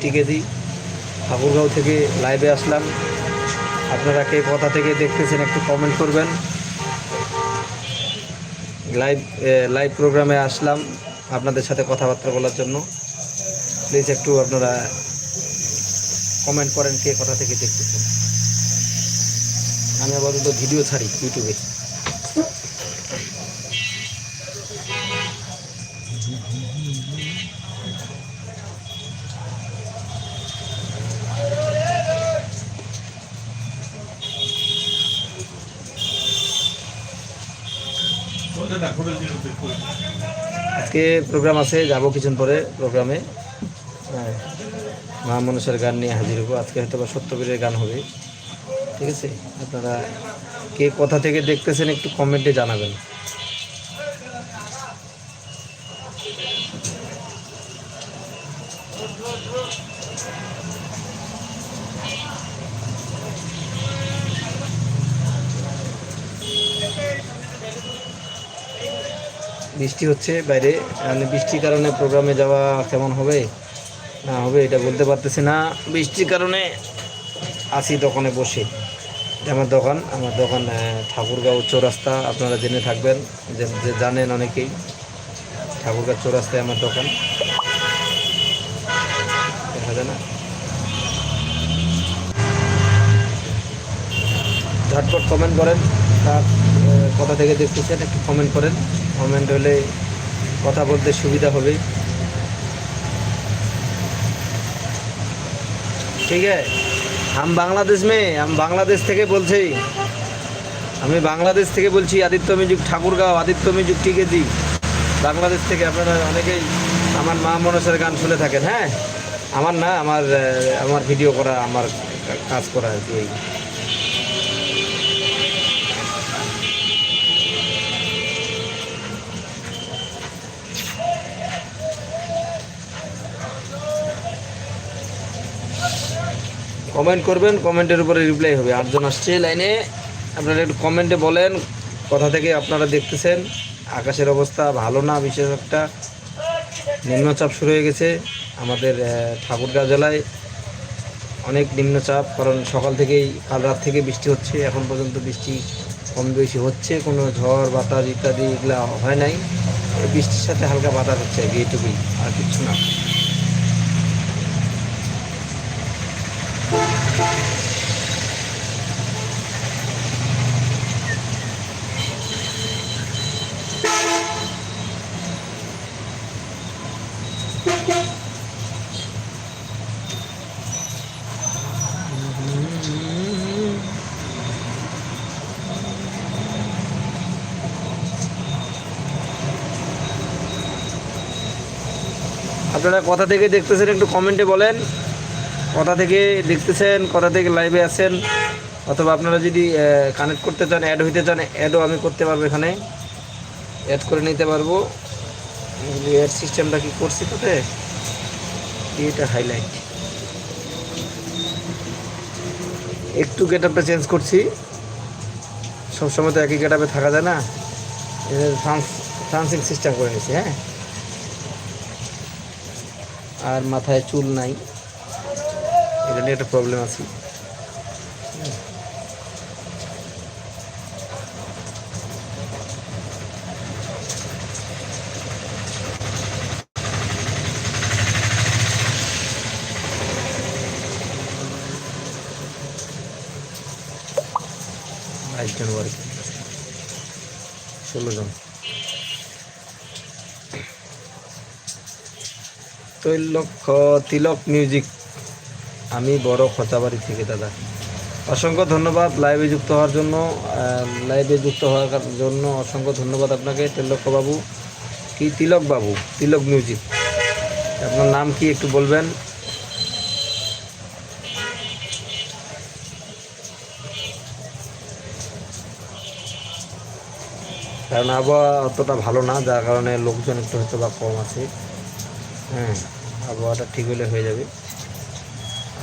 টিকে দিই। ঠাকুরগাঁও থেকে লাইভে আসলাম। আপনারা কে কথা থেকে দেখতেছেন একটু কমেন্ট করবেন। লাইভ লাইভ প্রোগ্রামে আসলাম আপনাদের সাথে কথাবার্তা বলার জন্য। প্লিজ একটু আপনারা কমেন্ট করেন কে কথা থেকে দেখতেছেন। আমি আপাতত ভিডিও ছাড়ি ইউটিউবে আজকে প্রোগ্রাম আছে, যাব কিছুদিন পরে প্রোগ্রামে হ্যাঁ মা মানুষের গান নিয়ে হাজির হব। আজকে হয়তো বা সত্যবীরের গান হবে। ঠিক আছে? আপনারা কে কোথা থেকে দেখতেছেন একটু কমেন্টে জানাবেন। বৃষ্টি হচ্ছে বাইরে মানে বৃষ্টির কারণে প্রোগ্রামে যাওয়া কেমন হবে? না হবে এটা বলতে পারতেছি না। বৃষ্টির কারণে আসি দোকানে বসে। আমার দোকান আমার দোকান ঠাকুরগাঁও চৌরাস্তা আপনারা জেনে থাকবেন যে জানেন অনেকেই। ঠাকুরগাঁও চৌরাস্তায় আমার দোকান। দেখা যায় না? ঝটপট কমেন্ট করেন কার আহ, কোথা থেকে দেখতেছেন একটু কমেন্ট করেন। কমেন্ট হলে কথা বলতে সুবিধা হবে। ঠিক আছে? আমি বাংলাদেশ মেয়ে আমি বাংলাদেশ থেকে বলছি। আমি বাংলাদেশ থেকে বলছি, Aditya music Thakurgaon, Aditya music TKG Bangladesh থেকে আপনারা অনেকেই আমার মা মনসের গান শুনে থাকেন হ্যাঁ? আমার না, আমার আমার ভিডিও করা, আমার কাজ করা আর কি। কমেন্ট করবেন কমেন্টের উপরে রিপ্লাই হবে। আটজন আসছে লাইনে। আপনারা একটু কমেন্টে বলেন কোথা থেকে আপনারা দেখতেছেন? আকাশের অবস্থা ভালো না বিশেষ একটা? নিম্নচাপ শুরু হয়ে গেছে আমাদের আহ, ঠাকুরগাঁও জেলায়। অনেক নিম্নচাপ কারণ সকাল থেকেই কাল রাত থেকে বৃষ্টি হচ্ছে। এখন পর্যন্ত বৃষ্টি কম বেশি হচ্ছে। কোনো ঝড় বাতাস ইত্যাদি এগুলো হয় নাই। বৃষ্টির সাথে হালকা বাতাস হচ্ছে এইটুকুই আর কিছু না। আপনারা কোথা থেকে দেখতেছেন, একটু কমেন্টে বলেন। কোথা থেকে দেখতেছেন, কোথা থেকে লাইভে আছেন, অথবা আপনারা যদি কানেক্ট করতে চান অ্যাড হইতে চান অ্যাডও আমি করতে পারব এখানে। অ্যাড করে নিতে পারব। অ্যাড সিস্টেমটা কি করছি তোতে এটা হাইলাইট একটু গেট আপটা চেঞ্জ করছি। সবসময় তো একই গেট আপে থাকা যায় না। ফ্রান্সিং সিস্টেম করে নিয়েছি হ্যাঁ? আর মাথায় চুল নাই। এটা নিয়ে একটা প্রবলেম আছে। ষোলো জন। তৈলক্ষ তিলক মিউজিক আমি বড় খচাবাড়ি থেকে, দাদা। অসংখ্য ধন্যবাদ লাইভে যুক্ত হওয়ার জন্য। লাইভে যুক্ত হওয়ার জন্য অসংখ্য ধন্যবাদ আপনাকে তৈলক্ষ বাবু। কি তিলক বাবু? তিলক মিউজিক আপনার নাম কি একটু বলবেন? কারণ আবহাওয়া অতটা ভালো না, যার কারণে লোকজন একটু হয়তো বা কম আছে। হ্যাঁ আবহাওয়াটা ঠিক হলে হয়ে যাবে।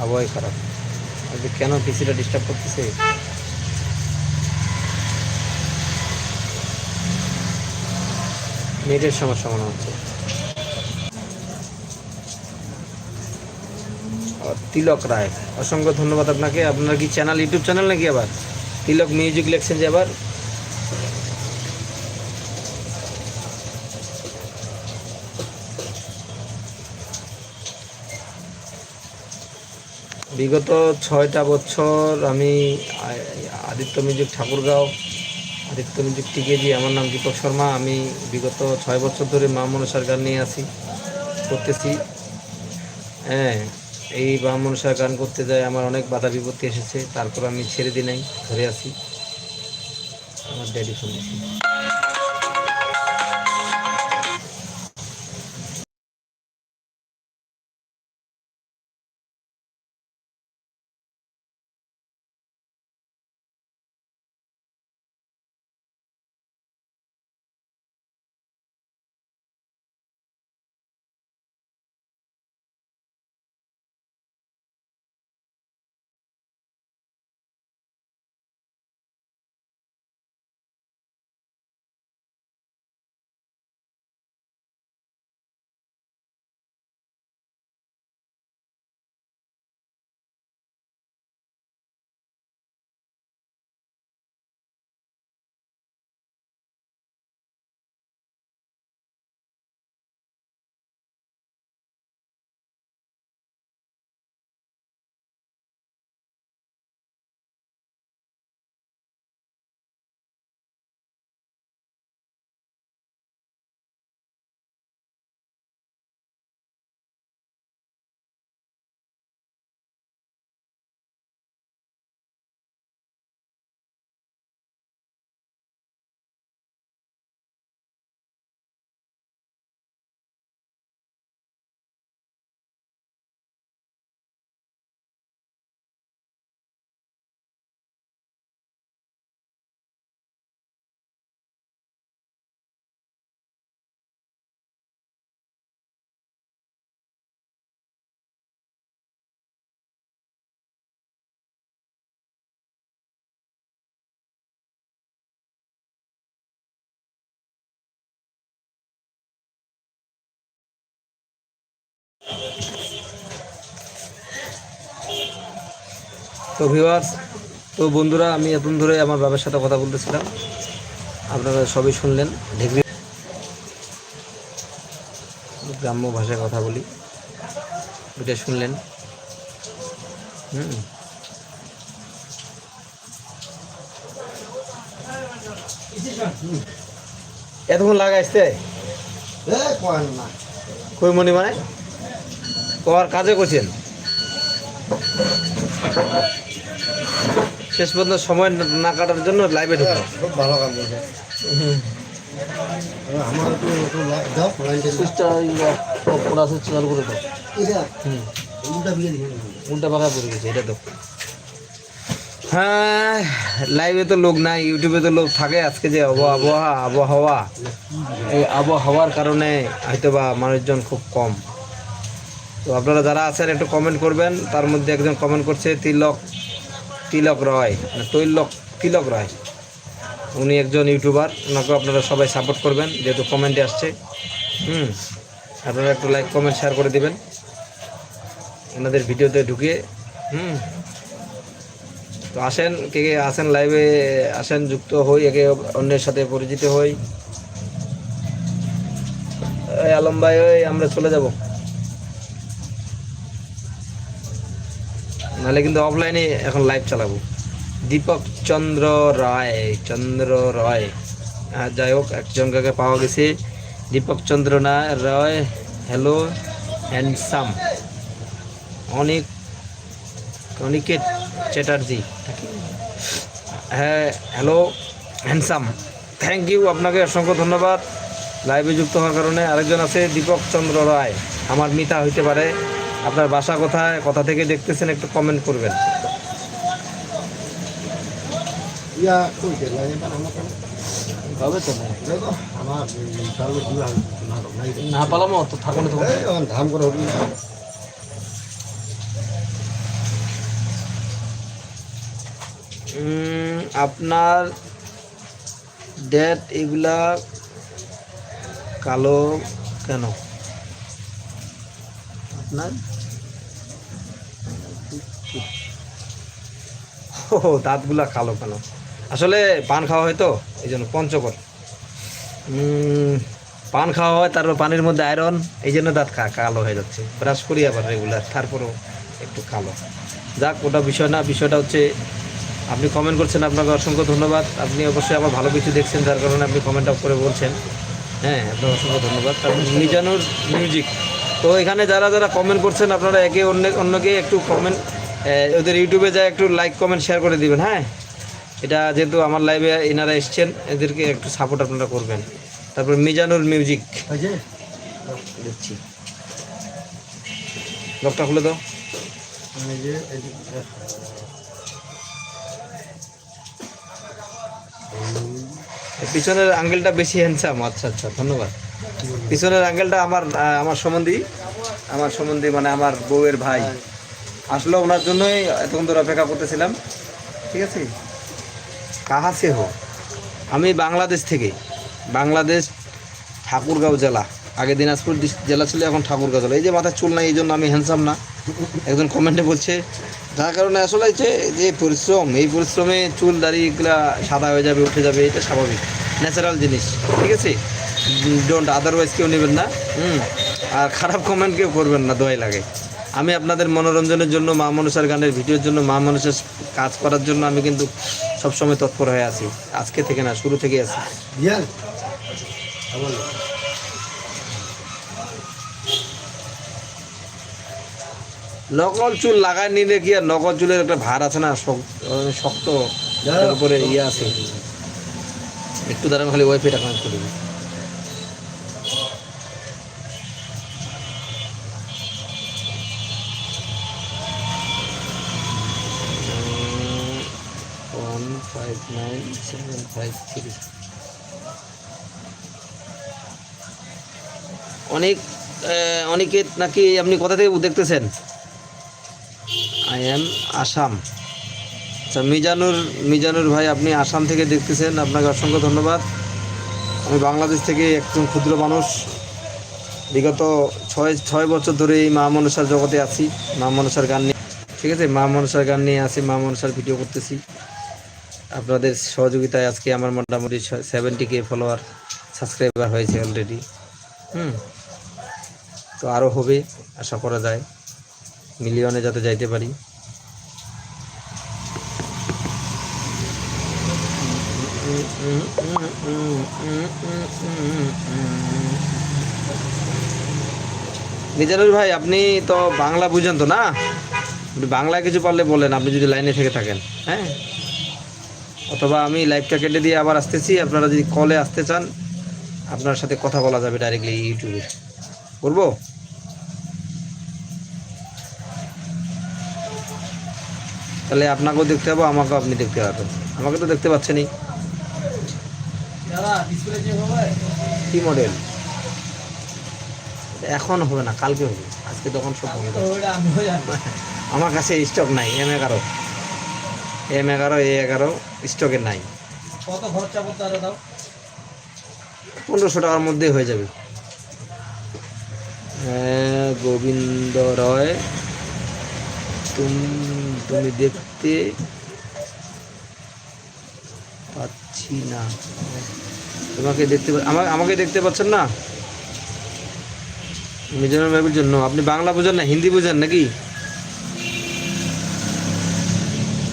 আবহাওয়াই খারাপ। আজকে কেন পিসিটা ডিস্টার্ব করতেছে? নেটের সমস্যা মনে হচ্ছে। তিলক রায়, অসংখ্য ধন্যবাদ আপনাকে। আপনার কি চ্যানেল ইউটিউব চ্যানেল নাকি আবার? তিলক মিউজিক লিখছেন যে আবার? বিগত ছয়টা বছর আমি Aditya music Thakurgaon, Aditya music TKG, আমার নাম দীপক শর্মা, আমি বিগত ছয় বছর ধরে মা মনসার গান নিয়ে আসি করতেছি। হ্যাঁ এই মা মনসার গান করতে যায় আমার অনেক বাধা বিপত্তি এসেছে, তারপর আমি ছেড়ে দিই নাই ধরে আসি আমার ড্যাডি ফোন তো ভিউয়ার্স তো বন্ধুরা আমি এতক্ষণ ধরে আমার বাবার সাথে কথা বলতেছিলাম। আপনারা সবই শুনলেন। ঢেকরি গ্রাম্য ভাষায় কথা বলি। এটা শুনলেন। হুম। এতক্ষণ লাগাইছে? কই মনি মানে? কর কাজে করছেন শেষ পর্যন্ত সময় না কাটার জন্য লাইভে ঢুকলো খুব ভালো কাম করছে আমার একটু একটু দাও সুইচটা পুরা সুইচ চালু করে দাও। উল্টা দিয়ে উল্টা পাকা পড়ে গেছে এটা তো। হ্যাঁ লাইভে তো লোক নাই ইউটিউবে তো লোক থাকে আজকে যে আবহাওয়া আবহাওয়া আবহাওয়া। এই আবহাওয়ার কারণে হয়তো বা মানুষজন খুব কম। তো আপনারা যারা আছেন, একটু কমেন্ট করবেন। তার মধ্যে একজন কমেন্ট করছে, তিলক তিলক রয়। না তৈলক, তিলক রয়। উনি একজন ইউটিউবার ওনাকে আপনারা সবাই সাপোর্ট করবেন, যেহেতু কমেন্টে আসছে। হুম, আপনারা একটু লাইক কমেন্ট শেয়ার করে দিবেন। ওনাদের ভিডিওতে ঢুকিয়ে, হুম। তো আসেন, কে কে আসেন লাইভে আসেন, যুক্ত হই, একে অন্যের সাথে পরিচিত হই। আলম ভাই, ওই আমরা চলে যাব। নাহলে কিন্তু অফলাইনে এখন লাইভ চালাবো। দীপক চন্দ্র রায় চন্দ্র রায়। যাই হোক, একজনকে পাওয়া গেছে। দীপক চন্দ্র না, রায় হ্যালো হ্যান্ডসাম অনেক, অনিকেত চ্যাটার্জি। হ্যাঁ হ্যালো হ্যান্ডসাম থ্যাংক ইউ আপনাকে অসংখ্য ধন্যবাদ। লাইভে যুক্ত হওয়ার কারণে আরেকজন আছে, দীপক চন্দ্র রায়। আমার মিতা হইতে পারে। আপনার বাসা কোথায় কোথা থেকে দেখতেছেন একটু কমেন্ট করবেন। ইয়া না পালামো তো থাকুন তো। এই আমার ধাম করে হবি। আপনার ডেট এগুলা কালো কেন? আপনার? ও দাঁতগুলা কালো কেন? আসলে পান খাওয়া হয় তো এই জন্য পঞ্চকর পান খাওয়া হয় তারপর পানির মধ্যে আয়রন এই জন্য দাঁত কালো হয়ে যাচ্ছে। ব্রাশ করি আবার রেগুলার তারপরেও একটু কালো। যাক ওটা বিষয় না বিষয়টা হচ্ছে আপনি কমেন্ট করছেন আপনাকে অসংখ্য ধন্যবাদ। আপনি অবশ্যই আমার ভালো কিছু দেখছেন যার কারণে আপনি কমেন্ট আপ করে বলছেন। হ্যাঁ আপনাকে অসংখ্য ধন্যবাদ। মিজানুর মিউজিক তো এখানে যারা যারা কমেন্ট করছেন আপনারা একে অন্য অন্যকে একটু কমেন্ট ওদের ইউটিউবে যায় একটু লাইক কমেন্ট শেয়ার করে দিবেন হ্যাঁ? এটা যেহেতু আমার লাইভে এনারা এসছেন এদেরকে একটু সাপোর্ট আপনারা করবেন। তারপর মিজানুর মিউজিক যে। দিচ্ছি লকটা খুলে দাও। যে যে পিছনের আঙ্গেলটা বেশি হ্যান্ডসাম আচ্ছা আচ্ছা ধন্যবাদ। পিছনের আঙ্গেলটা আমার আমার সম্বন্ধী আমার সম্বন্ধী মানে আমার বউয়ের ভাই। আসলে ওনার জন্যই এতক্ষণ ধরে অপেক্ষা করতেছিলাম। ঠিক আছে? কাহা সে হো? আমি বাংলাদেশ থেকে। বাংলাদেশ ঠাকুরগাঁও জেলা। আগে দিনাজপুর জেলা ছিল এখন ঠাকুরগাঁও জেলা। এই যে মাথায় চুল নাই এই জন্য আমি হ্যান্ডসাম না। একজন কমেন্টে বলছে যার কারণে আসলে হচ্ছে যে পরিশ্রম এই পরিশ্রমে চুল দাড়ি এগুলা সাদা হয়ে যাবে উঠে যাবে এটা স্বাভাবিক। ন্যাচারাল জিনিস। ঠিক আছে? ডোন্ট আদারওয়াইজ কেউ নেবেন না। হুম। আর খারাপ কমেন্ট কেউ করবেন না দোয়াই লাগে। আমি আপনাদের মনোরঞ্জনের জন্য মা মানুষের গানের ভিডিওর জন্য মা মানুষের কাজ করার জন্য আমি কিন্তু সবসময় তৎপর হয়ে আছি। আজকে থেকে না শুরু থেকে আছি। নকল চুল লাগায় নিলে কি আর নকল চুলের একটা ভার আছে না শক- শক্ত তার উপরে ইয়ে আছে। একটু দাঁড়ান খালি ওয়াইফাইটা কানেক্ট করে দিই। ওয়ান ফাইভ নাইন অনেক অনেকে নাকি আপনি কোথা থেকে দেখতেছেন? আই এম আসাম আচ্ছা মিজানুর মিজানুর ভাই, আপনি আসাম থেকে দেখতেছেন, আপনাকে অসংখ্য ধন্যবাদ। আমি বাংলাদেশ থেকে একজন ক্ষুদ্র মানুষ। বিগত ছয় ছয় বছর ধরে এই মা মনসার জগতে আছি, মা মনসার গান নিয়ে। ঠিক আছে, মা মনসার গান নিয়ে আছি, মা মনসার ভিডিও করতেছি। আপনাদের সহযোগিতায় আজকে আমার মোটামুটি সেভেন্টি কে ফলোয়ার সাবস্ক্রাইবার হয়েছে অলরেডি হুম। তো আরও হবে, আশা করা যায়। মিলিয়নে যাতে যাইতে পারি। মিজানুর ভাই, আপনি তো বাংলা বুঝেন তো না? বাংলায় কিছু পারলে বলেন, আপনি যদি লাইনে থেকে থাকেন। হ্যাঁ? অথবা আমি লাইভটা কেটে দিয়ে আবার আসতেছি। আপনারা যদি কলে আসতে চান আপনার সাথে কথা বলা যাবে ডাইরেক্টলি ইউটিউবে করব? তাহলে আপনাকেও দেখতে হবে আমাকেও আপনি দেখতে পাবেন আমাকে তো দেখতে পাচ্ছেনই। কি মডেল এখন হবে না কালকে হবে। আজকে তখন সব বন্ধ। আমার কাছে স্টক নাই এম এগারো এম এগারো এ এগারো স্টকে নাই। কত খরচা করতে আরও দাও? পনেরোশো টাকার মধ্যে হয়ে যাবে। হ্যাঁ, গোবিন্দ রয় তুমি তুমি দেখতে পাচ্ছি না। তোমাকে দেখতে আমাকে দেখতে পাচ্ছেন না? মিজোরাম ম্যাপের জন্য। আপনি বাংলা বোঝেন না হিন্দি বোঝেন নাকি?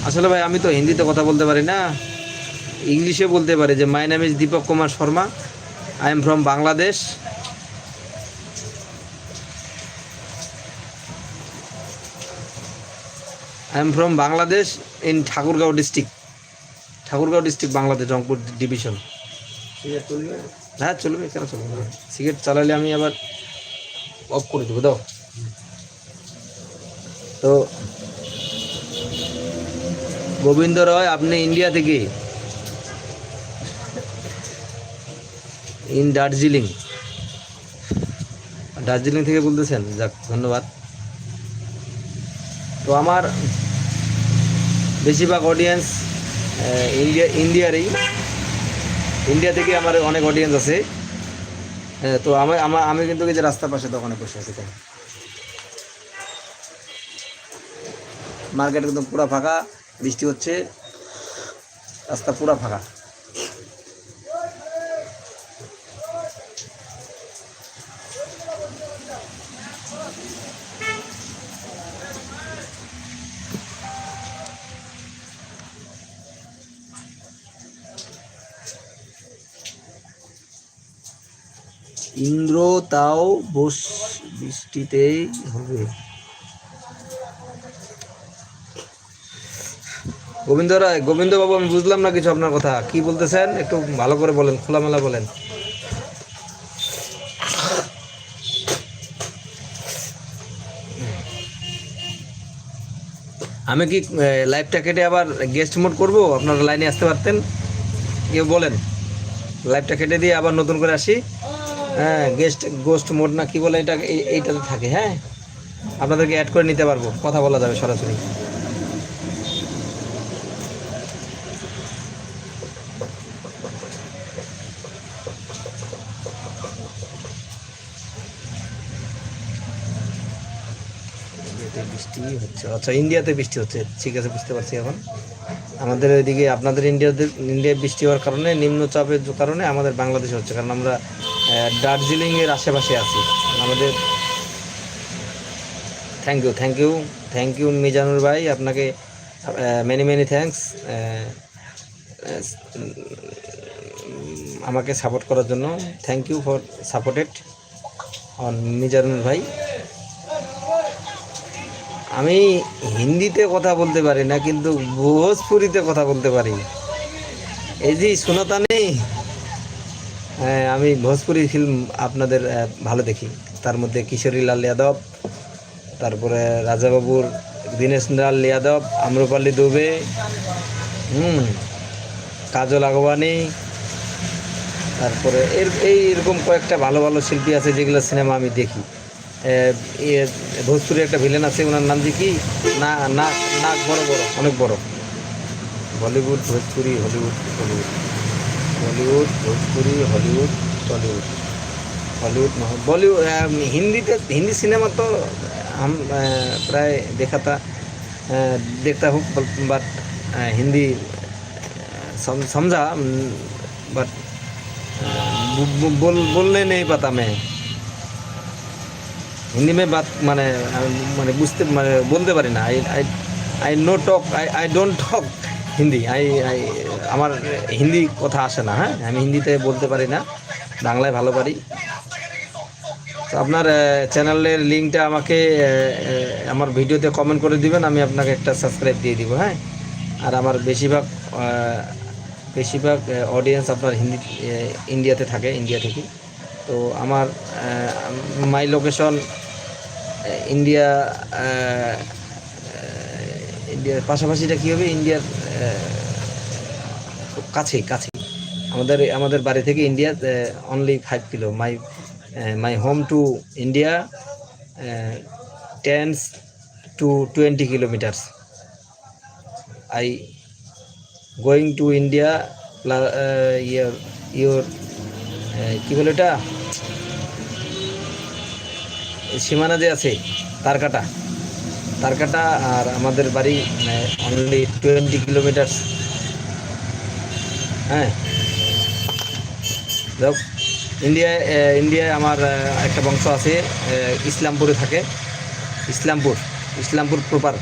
আসলে ভাই আমি তো হিন্দিতে কথা বলতে পারি না ইংলিশে বলতে পারি যে মাই নাম is Deepak Kumar Sharma I am from Bangladesh I am from Bangladesh in Thakurgaon district Thakurgaon district Bangladesh Rangpur division হ্যাঁ চলবে কেন চলবে সিগারেট চালালে আমি আবার অফ করে দেবো দাও। তো গোবিন্দ রয় আপনি ইন্ডিয়া থেকে। ইন দার্জিলিং দার্জিলিং থেকে বলতেছেন যাক ধন্যবাদ। তো আমার বেশিরভাগ অডিয়েন্স ইন্ডিয়া ইন্ডিয়ারই ইন্ডিয়া থেকে আমার অনেক অডিয়েন্স আছে। হ্যাঁ, তো আমি আমার আমি কিন্তু যে রাস্তার পাশে দোকানে বসে আছি তাই মার্কেট একদম পুরো ফাঁকা। বৃষ্টি হচ্ছে রাস্তা পুরা ফাঁকা। ইন্দ্র তাও বস বৃষ্টিতেই হবে। গোবিন্দ রায় গোবিন্দ বাবু আমি বুঝলাম না কিছু আপনার কথা। কি বলতেছেন? একটু ভালো করে বলেন, খোলামেলা বলেন। আমি কি লাইভটা কেটে আবার গেস্ট মোড করব? আপনারা লাইনে আসতে পারতেন? কেউ বলেন? লাইভটা কেটে দিয়ে আবার নতুন করে আসি? হ্যাঁ গেস্ট গোস্ট মোড না কি বলে এটা এই- এইটাতে থাকে হ্যাঁ? আপনাদেরকে অ্যাড করে নিতে পারব। কথা বলা যাবে সরাসরি ইন্ডিয়াতে বৃষ্টি হচ্ছে আচ্ছা ইন্ডিয়াতে বৃষ্টি হচ্ছে, ঠিক আছে, বুঝতে পারছি এখন। আমাদের ওইদিকে আপনাদের ইন্ডিয়াতে, ইন্ডিয়ায় বৃষ্টি হওয়ার কারণে, নিম্নচাপের কারণে আমাদের বাংলাদেশে হচ্ছে, কারণ আমরা দার্জিলিংয়ের আশেপাশে আছি। আমাদের thank you thank you thank you Mizanur ভাই, আপনাকে মেনি মেনি থ্যাঙ্কস আমাকে সাপোর্ট করার জন্য। Thank you for supported on Mizanur ভাই। আমি হিন্দিতে কথা বলতে পারি না, কিন্তু ভোজপুরিতে কথা বলতে পারি। এই যে শোনাতা নেই হ্যাঁ আমি ভোজপুরি ফিল্ম আপনাদের ভালো দেখি। তার মধ্যে কিশোরী লাল যাদব, তারপরে রাজাবাবুর দীনেশ লাল যাদব, আম্রপালি দুবে, হুম, কাজল আগবানি তারপরে এর, এই এরকম কয়েকটা ভালো ভালো শিল্পী আছে যেগুলো সিনেমা আমি দেখি। আহ, ইয়ে, ভোজপুরি একটা ভিলেন আছে ওনার নাম যে কি না না নাক বড় বড় অনেক বড় Bollywood Bhojpuri Hollywood Tollywood Bollywood Bhojpuri Hollywood Tollywood Hollywood में हो बॉलीवुड अम, हिंदी तो हिंदी सिनेमा तो हम अ, प्राय देखा था अ, देखता हूँ बट अ, हिंदी अ, सम- समझा बट बोल बोलने नहीं पाता मैं হিন্দি মে বাত মানে মানে বুঝতে মানে বলতে পারি না। I I I no talk I I don't talk Hindi. I I আমার হিন্দি কথা আসে না হ্যাঁ? আমি হিন্দিতে বলতে পারি না, বাংলায় ভালো পারি। তো আপনার চ্যানেলের লিঙ্কটা আমাকে আমার ভিডিওতে কমেন্ট করে দিবেন, আমি আপনাকে একটা সাবস্ক্রাইব দিয়ে দিব হ্যাঁ? আর আমার বেশিরভাগ বেশিরভাগ অডিয়েন্স আপনার হিন্দি ইন্ডিয়াতে থাকে ইন্ডিয়া থেকে। তো আমার মাই লোকেশন ইন্ডিয়া ইন্ডিয়ার পাশাপাশিটা কী হবে? ইন্ডিয়ার কাছেই কাছেই। আমাদের আমাদের বাড়ি থেকে India only five kilo my my home to India tens two twenty kilometres I going to India your your কী বলে এটা? সীমানা যে আছে তারকাটা তারকাটা আর আমাদের বাড়ি অনলি টোয়েন্টি কিলোমিটার হ্যাঁ। যাক ইন্ডিয়ায় ইন্ডিয়ায় আমার একটা বংশ আছে ইসলামপুরে থাকে। ইসলামপুর ইসলামপুর প্রপার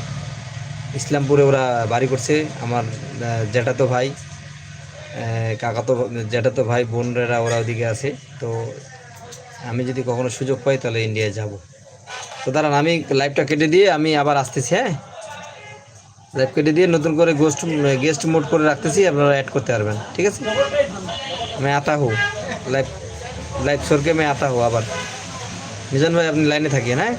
ইসলামপুরে ওরা বাড়ি করছে। আমার জ্যাঠাতো ভাই কাকাতো, জ্যাঠাতো ভাই, বোনরা ওরা ওদিকে আছে। তো আমি যদি কখনো সুযোগ পাই তাহলে ইন্ডিয়ায় যাব। তো দাঁড়ান, আমি লাইভটা কেটে দিয়ে আমি আবার আসতেছি হ্যাঁ? লাইভ কেটে দিয়ে নতুন করে গোস্ট গেস্ট মোড করে রাখতেছি, আপনারা অ্যাড করতে পারবেন, ঠিক আছে? আমি আতা হো। লাইভ লাইভ সরকে আমি আতা হো আবার। মিজান ভাই, আপনি লাইনে থাকি হ্যাঁ?